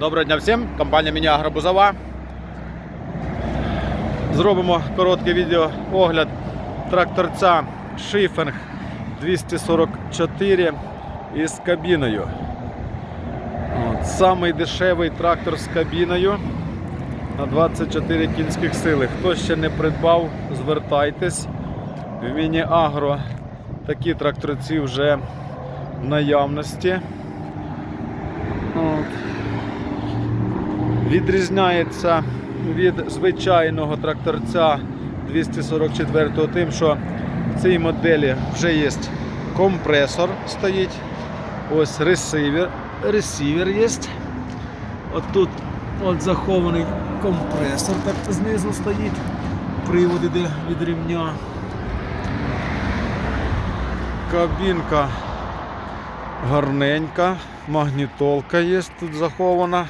Доброго дня всім, компанія Міні Агробузова. Зробимо відео огляд тракторця Шифенг 244 із кабіною. От, самий дешевий трактор з кабіною на 24 кінських сили. Хто ще не придбав, звертайтесь. В Міні-Агро такі тракторці вже в наявності. От. Відрізняється від звичайного тракторця 244 тим, що в цій моделі вже є компресор стоїть. Ось ресивер, ресивер є. От тут от захований компресор так знизу стоїть. Привод іде від рівня. Кабінка гарненька, магнітолка є тут захована.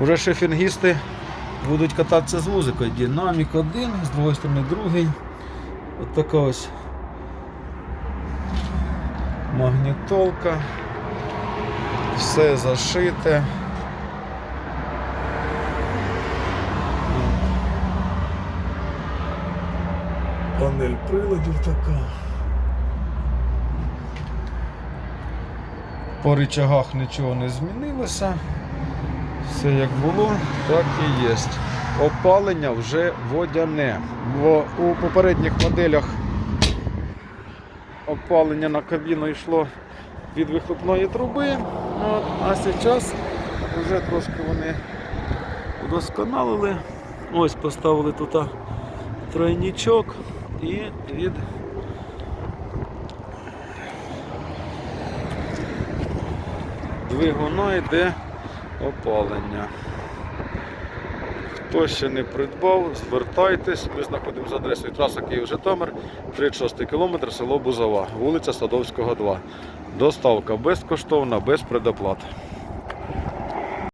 Уже шефінгісти будуть кататися з музикою. Динамік один, з другої сторони другий. От така ось магнітолка. Все зашите. Панель приладів така. По рычагах нічого не змінилося. Все як було, так і є. Опалення вже водяне. Бо у попередніх моделях опалення на кабіну йшло від вихлопної труби. От, а зараз вже трошки вони удосконалили. Ось поставили тут тройничок і від двигуна йде опалення. Хто ще не придбав, звертайтесь. Ми знаходимося за адресою траса Київ-Житомир, 36 км, село Бузова, вулиця Садовського, 2. Доставка безкоштовна, без предоплат.